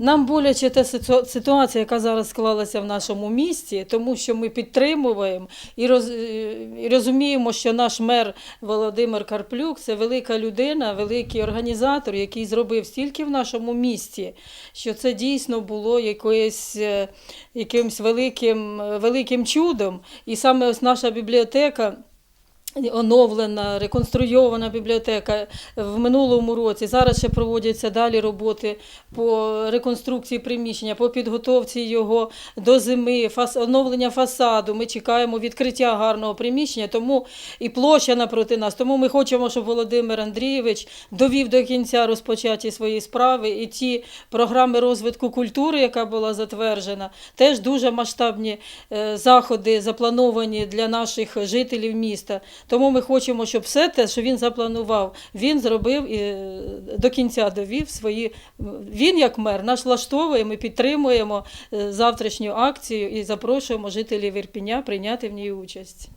Нам боляче та ситуація, яка зараз склалася в нашому місті, тому що ми підтримуємо і, роз, і розуміємо, що наш мер Володимир Карплюк це велика людина, великий організатор, який зробив стільки в нашому місті, що це дійсно було якоюсь, е, якимось великим, великим чудом. І саме ось наша бібліотека. Оновлена, реконструйована бібліотека в минулому році. Зараз ще проводяться далі роботи по реконструкції приміщення, по підготовці його до зими, фас, оновлення фасаду. Ми чекаємо відкриття гарного приміщення, тому і площа напроти нас. Тому ми хочемо, щоб Володимир Андрійович довів до кінця розпочаті свої справи і ті програми розвитку культури, яка була затверджена, теж дуже масштабні е, заходи заплановані для наших жителів міста. Тому ми хочемо, щоб все те, що він запланував, він зробив і е, до кінця довів свої. Він, як мер, наш влаштовує, ми підтримуємо е, завтрашню акцію і запрошуємо жителів Ірпіня прийняти в ній участь.